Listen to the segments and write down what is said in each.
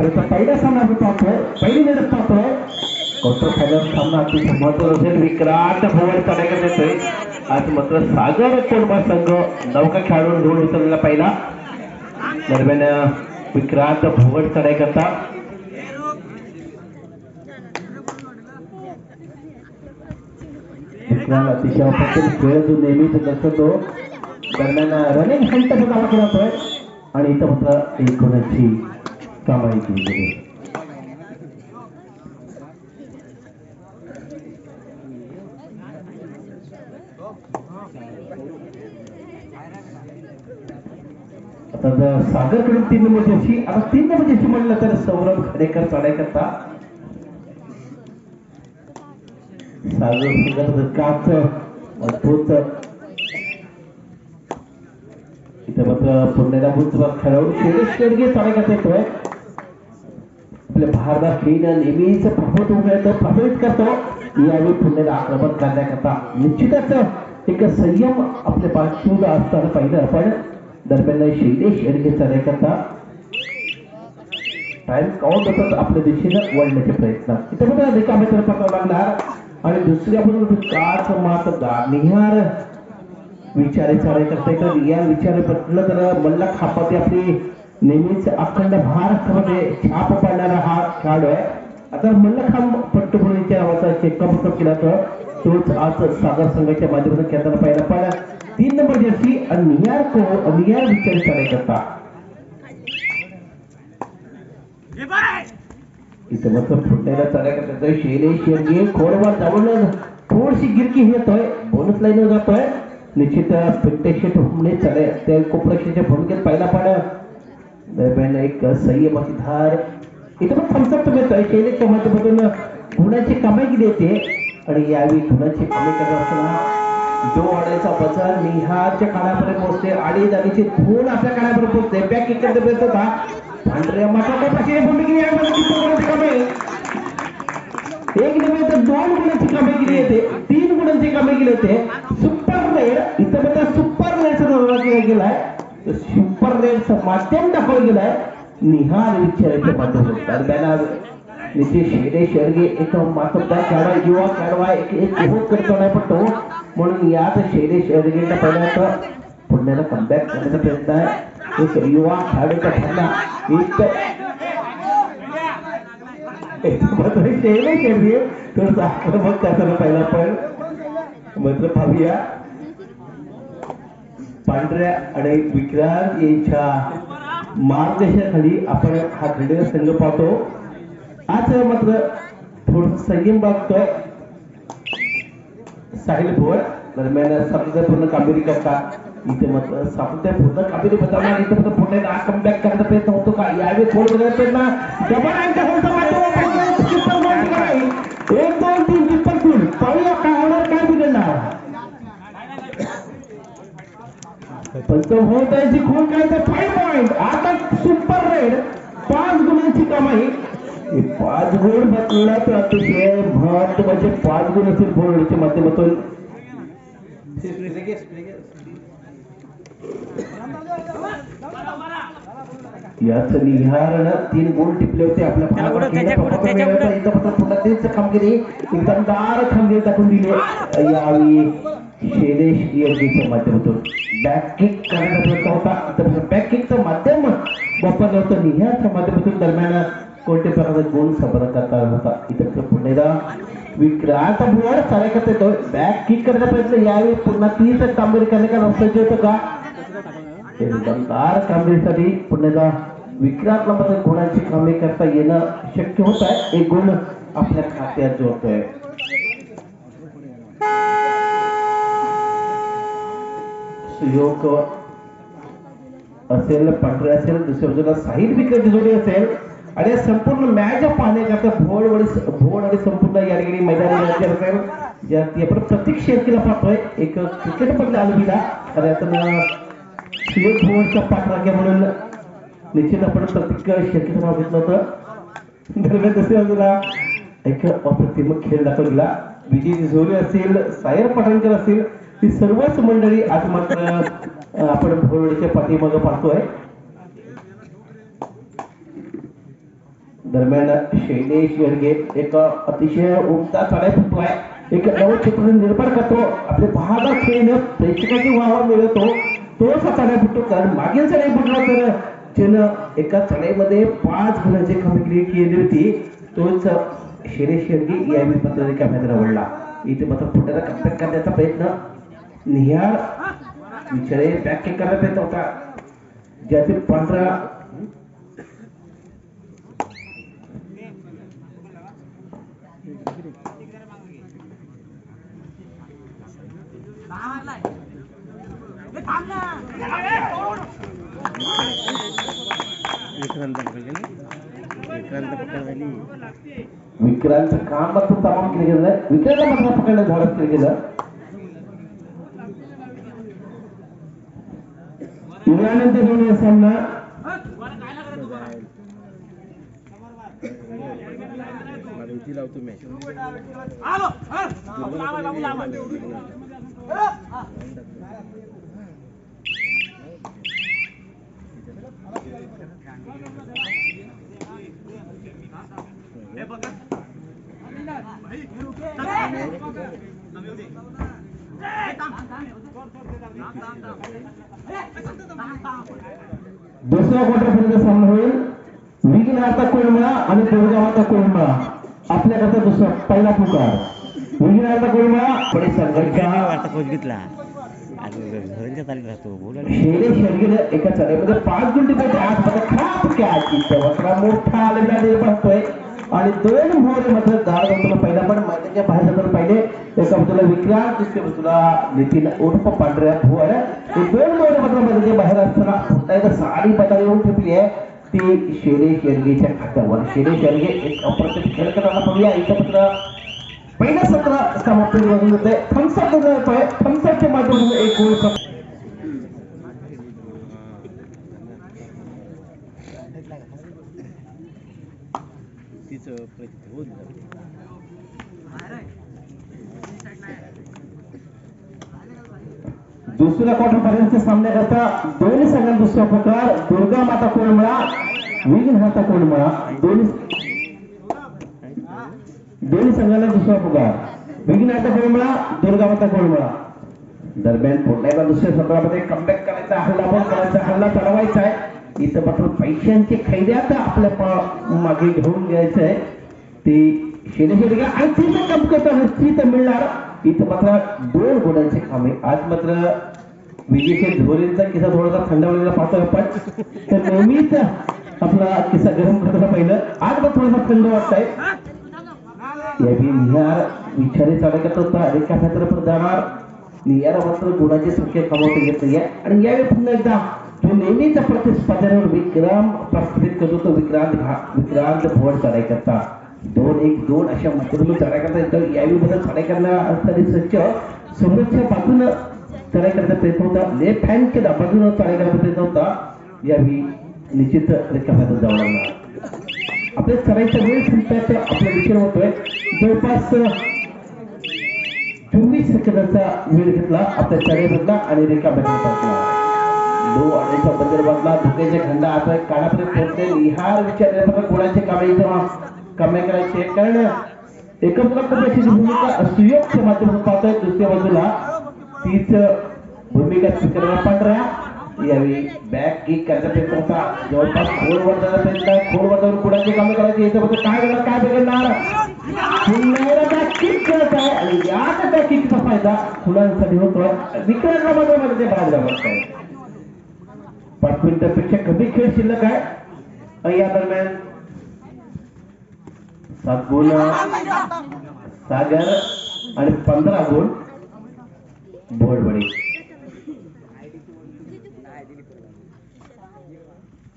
खरं पहिला सामना पहिली पाहतोय सामना अतिशय महत्त्वाचा असेल विक्रांत भोवळ चढायला देतोय आज मात्र सागर कोंडबा संघ नौका खेळाडून धूळ उचललेला पहिला. दरम्यान विक्रांत भोवळ चढाई करता विक्रांत अतिशय अप्रतिम खेळ जो नेहमीच नसतो दरम्यान रनिंग हंट आणि इथं मात्र एक सामायिक कामाई केली. आता जर सागरकडून तीन नंबर जर्सी आता तीन नंबर जर्सी म्हणलं तर सौरभ खडेकर चढायकरता सागर संघाचं काच अद्भुत. इथं मात्र पुण्याला बुद्धवर खेळाडू शेरेश शेडगे चढायकरता येतोय. आपल्या भारतात खेळणं नेहमीच प्रभावित होतो प्रभावित करतो. यावेळी पुण्याला आक्रमण करण्याकरता निश्चितच एक संयम आपल्या बाजूला असताना पाहिलं पण दरम्यान शैलेश यांनी चढाई करता टाइम काउंट होतात आपल्या दिशेनं वळण्याचे प्रयत्न. इथे बघा रिकामे तर पकडावं लागणार आणि दुसऱ्या बाजूला काच मात निहार विचारे चढाई करता येतात या विचारे पटलं तर मल्ला खापाती आपली नेहमीच अखंड महाराष्ट्रामध्ये छाप पाडणारा हा खेळाडू आहे. आता मल्लखांब पट्टपुणेच्या नावाचा चेकअप केला आज सागर संघाच्या माध्यमातून खेळताना तीन नंबर जर्सी निहार को निहार विचारे चढाई करता इथं मस्त फुटण्याला चढाई करता शेरे शेरगे खोडवर जाऊन थोडीशी गिरकी येतोय. बोनस लाईन जातोय. निश्चित प्रत्यक्ष ठोकणे चढाई त्या भूमिकेत पहिला. पण दरम्यान एक संयमाची धार इथं पण थम्सअप मिळतोय शैलेशच्या माध्यमातून गुणाची कमाई केली येते आणि यावेळी गुणाची कमाई करत असताना जो अडायचा बचार निहारच्या कानापर्यंत पोहोचते आडी अडीचशे धूळ आपल्या कानापर्यंत पोहोचते बॅक इकडे पर्यंत होता पांढऱ्या माता कमाई? एक नव्हे तर दोन गुणांची कमाई केली येते तीन गुणांची कमाई केली होते सुपर रेड इथं सुपर रेडचा दौरा केला गेलाय तर सुपर रेडचं माध्यम दाखवलं गेलाय निहार विचाराच्या माध्यमातून दरम्यान नितीश शेडे शेडगे एक मातब्दार खेळाडा युवा खेळाडा एक एक बहुत करतो नाही पण तो म्हणून याच शेडे शेडगेचा पुण्याला कमबॅक करण्याचा प्रयत्न आहे एक युवा खेळाडूचा ठरला एक शेले शेडगे थोडंसं आक्रमक करताना पहिला पण मात्र पाहूया पांढऱ्या आणि विक्रांत यांच्या मार्गदर्शनाखाली आपण हा क्रीडा संघ पाहतो. आज मात्र थोडस संयम बघतोय साहिल भुवन दरम्यान सातत्यपूर्ण कामगिरी करतात इथे मात्र सातत्यपूर्ण कामगिरी बदलणार इथे मात्र पुण्याला कमबॅक करण्याचा प्रयत्न होतो का? यावेळी थोडं बदल प्रयत्न डबल एक दोन तीन किप्पर गुण पाहूया काय होणार काय बिघडणार पण तो होत आहे जी खून काय तर फाईव्ह पॉईंट आता सुपर रेड पाच गुणांची कमाई. पाच गुण म्हटलं तर अतिशय महत्त्वाचे म्हणजे पाच गुण असतील बोर्डच्या माध्यमातून. याच निहारनं तीन गोल टिपले होते. आपल्या पुन्हा तेच कामगिरी एकदम दार कामगिरी टाकून दिली. यावेळी योगीच्या माध्यमातून. बॅक किक करण्याचा प्रयत्न होता. तर बॅक किकचं माध्यम वापरलं होतं. निहारच्या माध्यमातून दरम्यान कोणत्या प्रकारचा गोल संपादन करता होता. इथं पुण्याला विक्रांत भुवर येतो बॅक किक करण्याचा प्रयत्न. यावेळी पुन्हा तीच कामगिरी करण्याचा रस्त्याचे होतं का? दमदार कामगिरीसाठी पुण्याला विक्रांतला गुणांची कामे करता येणं शक्य होत आहे? एक गुण आपल्या खात्यात जोडतोय. सुयोग असेल पांढरे असेल दुसऱ्या बाजूला साहिल विक्रमची जोडी असेल. आणि संपूर्ण मॅच पाहण्याकरता भोड आणि भोड आणि संपूर्ण या ठिकाणी मैदानी असेल. ज्या आपण प्रत्येक शेतकीला पाहतोय. एक क्रिकेट मधल्या आलमीला आणि आता सुयोग भोवरच्या पाठराख्या म्हणून निश्चित आपण प्रत्येक शेतकीचं नाव घेतलं होतं. दरम्यान दुसऱ्या बाजूला एक अप्रतिम खेळ दाखवला विजय झोरे असेल सायर पठाणकर असेल ही सर्वच मंडळी आज मात्र आपण भोरडीच्या पाठीमागं पाहतोय. दरम्यान शैलेश गर्गे एक अतिशय उमदा चढाई आहे. एक नवचित्र निर्माण करतो. आपले बहादर खेळणं प्रेक्षकाची वाहवा मिळवतो. तो चढाई फुटतो कारण मागील चढाई फुटला तर त्यानं एका चढाईमध्ये पाच गुणांची कामगिरी केली होती तोच शैलेश येडगे यावेळी पत्रकारिता कॅमेरा आवडला इथे मात्र फुटायला कम्पॅक्ट करण्याचा प्रयत्न. निहार विचारे बॅक किक करण्यात येत होता. ज्यातील पांढरा विक्रांत विक्रांत काम मात्र तमाम केलं गेलं आहे विक्रांतला मात्र पकडण्यात धाडस केलं गेलं दोन्ही सामना? लावतो मॅच दुसऱ्या क्वार्टरपर्यंत सामना होईल. विघ्नार्थ कोळमळा आणि दुर्गामाता कोळमळा आपल्याकडचा दुसरा पहिला पुकार. विघ्नार्थ कोळमळा पुढे संघर्ष घेतला. घरांच्या चालीत राहतो बोला एका चढाईमध्ये पाच गुंडी पाहिजे आज कॅच वक्रा मोठा आलेला निर्माण आणि दोन मोहरे मात्र दहा बाजूला पहिला पण मैदानाच्या बाहेर जाताना पहिले एका बाजूला विक्रांत दुसऱ्या बाजूला नितीन उर्फ पांढऱ्या भुवर हे दोन मोहरे मात्र मैदानाच्या बाहेर असताना पुन्हा एकदा साडी बदल येऊन ठेवली आहे ती शेरे शेरगेच्या खात्यावर. शेरे शेरगे एक अप्रत्यक्ष खेळ करायला पडूया इथं मात्र पहिल्या सत्र समाप्त होऊन जाते थम्सअप येतोय. थम्सअपच्या माध्यमातून एक गोल तिचं जातं. दुसऱ्या क्वार्टर पर्यंत सामन्याकरता दोन्ही संघात दुसरा प्रकार. दुर्गा माता कोळमळा विघ्न हाता कोळमळा दोन्ही संघाला दुसरा पुकार विघ्न हाता कोळमळा दुर्गावाचा कोळमळा दरम्यान पुन्हा दुसऱ्या सत्रामध्ये कमबॅक करायचा हल्ला पण करायचा हल्ला चढवायचा आहे. इथं मात्र पैशांचे खैदे आता आपल्या मागे घेऊन घ्यायचं आहे. ते ती शेडेशेडे आणि तिथं कम करता तर मिळणार. इथं मात्र दोन गुणांचे काम. आहे आज मात्र विजयशे धोरेंचा किस्सा थोडासा थंडावलेला पाहतो आपण. तर नेहमीच आपला किस्सा गरम करताना पहिलं. आज पण थोडासा थंड वाटत आहे निहार विचारे चालकत होता एका क्षेत्रावर जाणार. निहार मात्र गुणाची संख्या कमावता येत नाहीये. आणि यावेळी पुन्हा एकदा तो नेहमीच्या प्रतिस्पर्धेवर विक्रम प्रस्थापित करतो तो विक्रांत विक्रांत भोड चढाई करता दोन एक दोन अशा मतदान चढाई करता येतं यावेळी बदल चढाई करण्यासाठी स्वच्छ समोरच्या बाजूनं चढाई करण्याचा प्रयत्न होता. लेफ्ट हँड केला बाजूनं चढाई करण्याचा प्रयत्न होता. यावेळी निश्चित रिकाम्यातून जावं लागणार आपल्या चढाईचा वेळ संपल्याचं आपला विचार होतोय जवळपास चोवीस सेकंदाचा वेळ घेतला आपल्या चढाईमधला आणि रेखा टाकला दो अडीचा बदल बदला धुक्याचे खंडा आता कानापर्यंत पोहोचले. निहार विचार बघा कोणाचे कामे इथं कामे करायचे? कारण एकत्र भूमिका सुयोगच्या माध्यमातून पाहतोय दुसऱ्या बाजूला तीच भूमिका स्वीकारला पांढऱ्या. यावेळी बॅक किक करण्याचा प्रयत्न होता. जवळपास खोलवर जाण्याचा प्रयत्न आहे. खोलवर जाऊन कुणाची कामे करायची. याच्यामध्ये काय करणार काय बिघडणार? पुन्हा बॅक किक करत आहे. आणि याच किकचा फायदा फुलांसाठी मात्रमध्ये पाच मिनिटापेक्षा कमी खेळ शिल्लक आहे. या दरम्यान सात गुण सागर आणि पंधरा गुण बोडबडी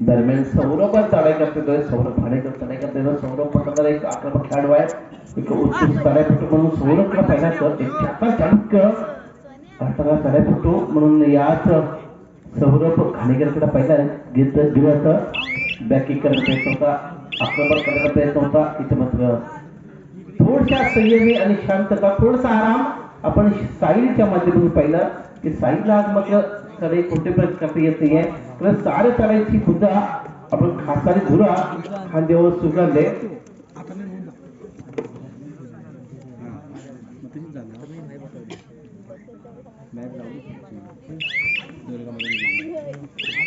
दरम्यान सौरभ चढाई करते सौरभ भाडेकर चढाई करते सौरभ पटकर एक आक्रमक खेळाडू आहे. एक उत्कृष्ट चढाईपटू म्हणून सौरभला पहिला कर एक छक्का चालक भारताला चढाईपटू म्हणून याच सौरभ घाणेकरकडे पाहिला घेत दिवस बॅकिंग करण्याचा प्रयत्न होता. आक्रमक करण्याचा प्रयत्न होता. इथे मात्र थोडशा संयमी आणि शांतता थोडासा आराम आपण साईलच्या माध्यमातून पाहिलं. की साईलला आज मात्र चढाई कोणते प्रयत्न करता येत नाहीये तर सारे चढाईची सुद्धा आपण खासारी धुरा हा।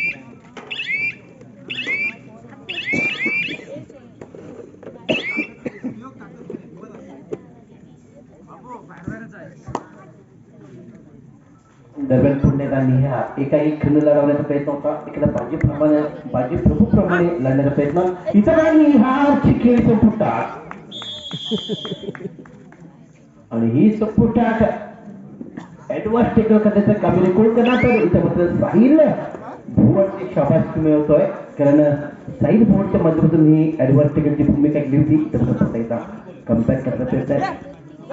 दरम्यान पुण्यात हा एका एक खंड लढवण्याचा प्रयत्न होता. इकडे बाजी प्रमाणे बाजी प्रभू प्रमाणे लढण्याचा प्रयत्न. इतरांनी आणि हा खेळ संपुटात. आणि ही संपुटात. ऍडव्हान्स टेकल करण्याचं काबिल कोण करणार तर इथं मात्र साहिल भुवनची शाबासकी मिळवतोय. कारण साहिल भुवनच्या माध्यमातून ही ऍडव्हान्स टेकलची भूमिका केली होती. तर मात्र करण्याचा प्रयत्न आहे.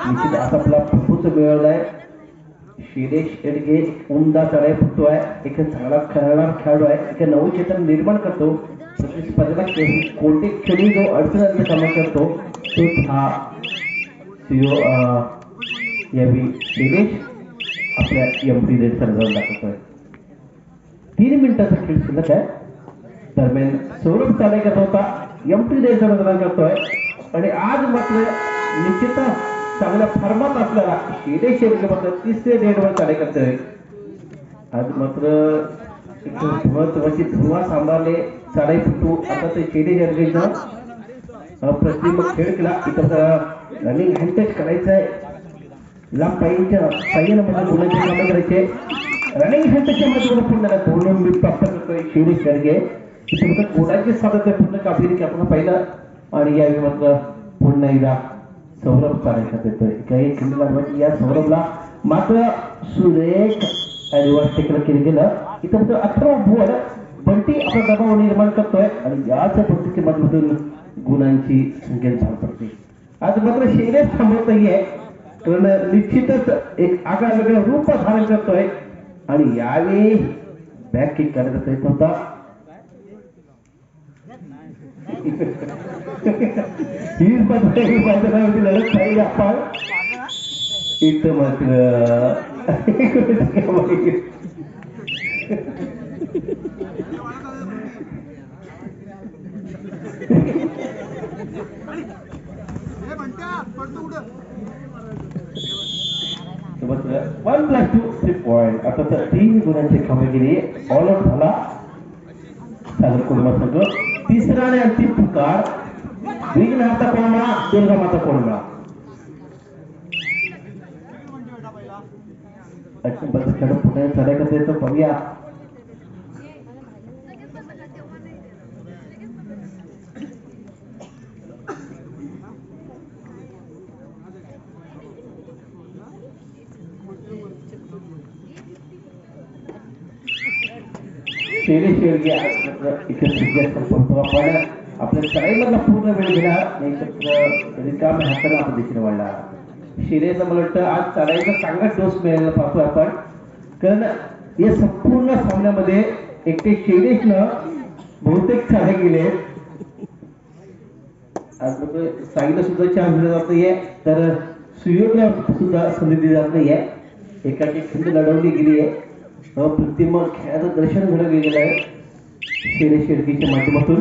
निश्चित आज आपला प्रभूच मिळवलाय. शिरेश एडगे एक उमदा चढाई आहे एक चांगला खेळणार खेळाडू आहे एक नवं चेतन निर्माण करतो. प्रतिस्पर्धेला के- कोणते क्षणी जो अडचण सामना करतो तो हा सीओ यावी शिरेश आपल्या एम टी रेड सर्जावर दाखवतोय. तीन मिनिटाचा खेळ शिल्लक आहे. दरम्यान सौरभ चालेकर होता. एम टी रेड सर्जन करतोय आणि आज मात्र निश्चितच चांगल्या फॉर्मात असलेला शेडे म्हणजे शेडगे मात्र तिसरे डेडवर चाले करतोय आज मात्र महत्वाची म्हणजे धुवा सांभाळले चढाई फुटू आता ते शेडे शेडगेचं प्रतिम खेळ केला. इथं रनिंग हँडटच करायचं आहे. लांब पायीच्या साह्यानं मध्ये मुलांचे कामं करायचे. रनिंग हँडटच्या मध्ये पुन्हा पूर्ण मी प्राप्त करतोय शिवरे शेडगे इथे फक्त कोणाचे साधत पूर्ण काफी आपण पाहिलं. आणि यावेळी मात्र पुन्हा एकदा सौरभ चालायचा देतोय. काही खंड लागवायची म्हणजे या सौरभला मात्र सुरेख ऍडव्हान्स टेकलं केलं गेलं. इथं फक्त अठरा भुवन बंटी आपला दबाव निर्माण करतोय आणि याच बंटीच्या गुणांची संख्या भाग पडते. आज मात्र शेरे थांबवत नाहीये कारण निश्चितच एक आगळा वेगळं रूप धारण करतोय आणि यावेळी बॅक किक करायचा प्रयत्न होता. हीच बदल ही लढत पाहिजे आपण. इथं मात्र. One plus two three point आता तर तीन गुणांची कामगिरी. ऑल आउट झाला. सागर कुर्मा संघ तिसरा आणि अंतिम पुकार. विघ्न हाता कोणमा दुर्गा माता कोणमा खेळ पुढे चढाई करता येतो बघूया शेरे शेरगे इथे सुद्धा संपर्क आपण आपल्या चढाईमधला पूर्ण वेळ दिला. नाही तर रिकाम्या हाताला आपण देखील वाढला. शिरेचं मला वाटतं आज चढाईचा चांगला डोस मिळायला पाहतो आपण. कारण या संपूर्ण सामन्यामध्ये एकटे शिरेशनं बहुतेक चढे गेले. आज म्हणजे मग साईला सुद्धा चान्स दिला जात नाहीये. तर सुयोगला सुद्धा संधी दिली जात नाहीये. एकाची खंड लढवली गेली आहे प्रतिमा खेळाचं दर्शन घडवलं गेलेलं आहे. शिरे शेडकीच्या माध्यमातून.